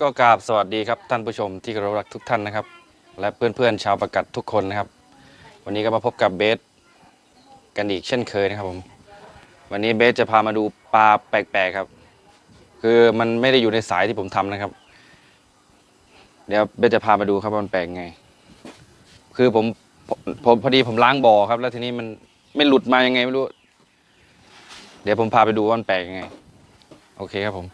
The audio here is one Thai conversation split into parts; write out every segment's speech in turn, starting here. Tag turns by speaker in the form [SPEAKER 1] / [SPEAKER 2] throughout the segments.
[SPEAKER 1] ก็กราบสวัสดีครับท่านผู้ชมที่เคารพรักทุกท่านนะครับ และเพื่อนๆชาวประกัดทุกคนนะครับ วันนี้ก็มาพบกับเบสกันอีกเช่นเคยนะครับผมวันนี้เบสจะพามาดูปลาแปลกๆครับ คือมันไม่ได้อยู่ในสายที่ผมทำนะครับ เดี๋ยวเบสจะพามาดูครับว่ามันแปลกไง คือผมผมผมพอดีผมล้างบ่อครับ แล้วทีนี้มันไม่หลุดมายังไงไม่รู้ เดี๋ยวผมพาไปดูว่ามันแปลกยังไง โอเคครับผม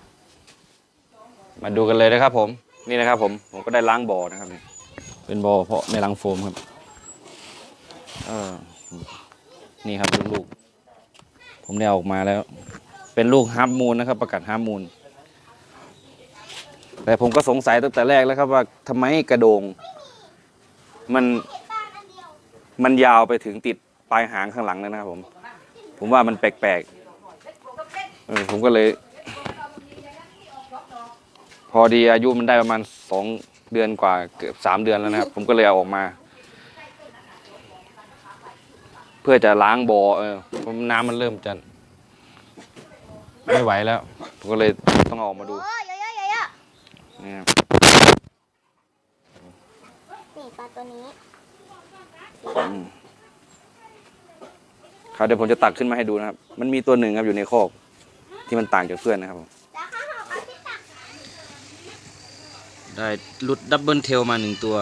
[SPEAKER 1] มาดูกันเลยนะครับผมนี่นะครับผมผมก็ได้ล้างบ่อนะครับนี่เป็นบ่อเพราะในรังโฟมครับเออนี่ครับลูกๆผมได้ออกมาแล้ว เป็นลูกฮาร์มูลนะครับประกาศฮาร์มูลแต่ผมก็สงสัยตั้งแต่แรกแล้วครับว่าทำไมกระโดง มันมันยาวไปถึงติดปลายหางข้างหลังเลยนะครับผม ผมว่ามันแปลกๆผมก็เลย อดีอายุมันได้ประมาณสองเดือนกว่าเกือบสามเดือนแล้วนะครับ ผมก็เลยเอาออกมา เพื่อจะล้างบ่อเออเพราะน้ำมันเริ่มจะไม่ไหวแล้ว ผมก็เลยต้องเอาออกมาดู
[SPEAKER 2] โอ้ยเยอะๆเยอะ
[SPEAKER 1] นี่ครับ
[SPEAKER 2] ๆนี่ปลาตัวนี้
[SPEAKER 1] อืมครับเดี๋ยวผมจะตักขึ้นมาให้ดูนะครับ มันมีตัวหนึ่งครับอยู่ในคอกที่มันต่างจากเพื่อนนะครับผม
[SPEAKER 2] แล้วข้าวหอมเอาที่ตัก
[SPEAKER 1] ได้หลุดดับเบิลเทลมาหนึ่งตัว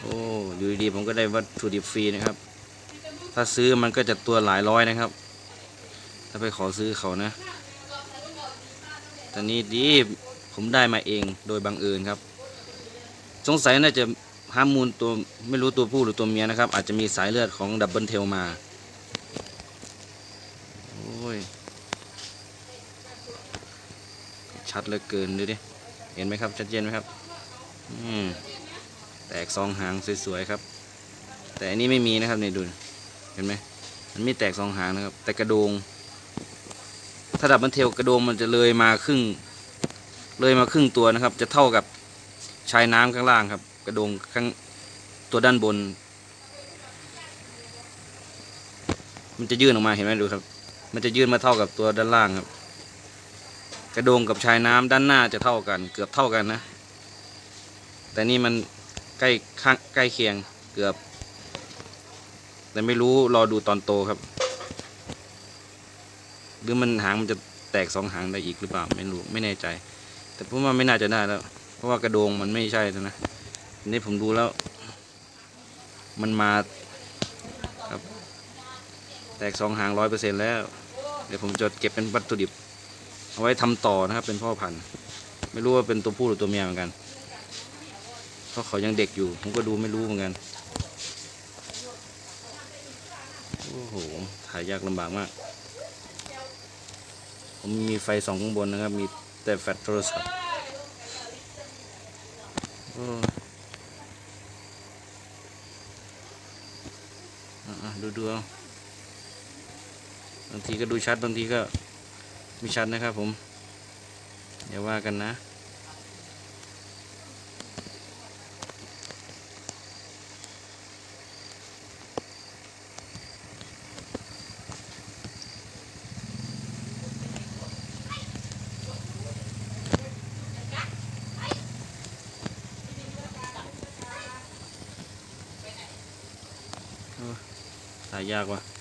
[SPEAKER 1] โอ้อยู่ดีๆผมก็ได้วัตถุดิบฟรีนะครับ ถ้าซื้อมันก็จะตัวหลายร้อยนะครับ ถ้าไปขอซื้อเขานะแต่นี้ดีผมได้มาเองโดยบังเอิญครับ สงสัยน่าจะฮามูลตัวไม่รู้ตัวผู้หรือตัวเมียนะครับ อาจจะมีสายเลือดของดับเบิลเทลมา โอ้ย ชัดเหลือเกินดูดิ เห็นไหมครับชัดเจนไหมครับอืมแตกสองหางสวยๆครับ แต่อันนี้ไม่มีนะครับนี่ดูเห็นไหมมันไม่แตกสองหางนะครับ แต่กระโดง ถ้าดับมันเทลกระโดงมันจะเลยมาครึ่ง เลยมาครึ่งตัวนะครับ จะเท่ากับชายน้ำข้างล่างครับ กระโดงข้างตัวด้านบน มันจะยื่นออกมาเห็นไหมดูครับ มันจะยื่นมาเท่ากับตัวด้านล่างครับ กระโดงกับชายน้ำด้านหน้าจะเท่ากัน เกือบเท่ากันนะ แต่นี่มันใกล้ข้างใกล้เคียงเกือบ แต่ไม่รู้รอดูตอนโตครับ หรือมันหางมันจะแตกสองหางได้อีกหรือเปล่าไม่รู้ไม่แน่ใจ แต่ผมว่าไม่น่าจะได้แล้ว เพราะว่ากระโดงมันไม่ใช่แล้วนะอันนี้ผมดูแล้ว มันมาครับ แตกสองหางร้อยเปอร์เซ็นแล้ว เดี๋ยวผมจะเก็บเป็นวัตถุดิบ เอาไว้ทำต่อนะครับ เป็นพ่อพันธุ์ ไม่รู้ว่าเป็นตัวผู้หรือตัวเมียเหมือนกันเพราะเขายังเด็กอยู่ ผมก็ดูไม่รู้เหมือนกัน โอ้โห ถ่ายยากลำบากมาก ผมมีไฟสองข้างบนนะครับ มีแต่แฟลชโทรศัพท์โอ้อะๆดูดูเอาบางทีก็ดูชัดบางทีก็ ไม่ชัดนะครับผมอย่าว่ากันนะ ถ่ายยากว่ะ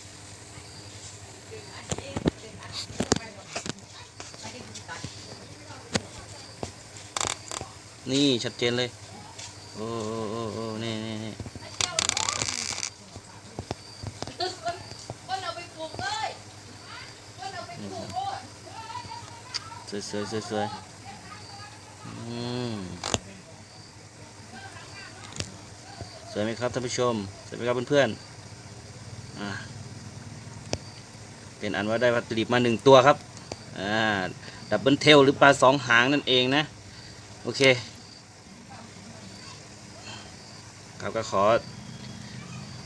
[SPEAKER 1] นี่ชัดเจนเลย โอ้โอ้โอ้โอ้นี่นี่นี่
[SPEAKER 3] มันเอาไปปลูกเลยมันเอาไปปลูกโลด
[SPEAKER 1] สวยสวยสวยสวยอืมสวยไหมครับท่านผู้ชม สวยไหมครับเพื่อนๆอ่าเป็นอันว่าได้วัตถุดิบมาหนึ่งตัวครับ อ่า ดับเบิลเทลหรือปลาสองหางนั่นเองนะ โอเค ครับก็ขอ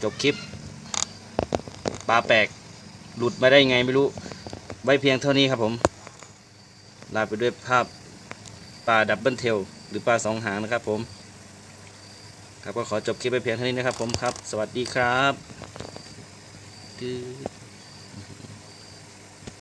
[SPEAKER 1] จบคลิปปลาแปลกหลุดมาได้ไงไม่รู้ ไว้เพียงเท่านี้ครับผม ลาไปด้วยภาพปลาดับเบิลเทลหรือปลาสองหางนะครับผม ครับก็ขอจบคลิปไปเพียงเท่านี้นะครับผมครับ สวัสดีครับ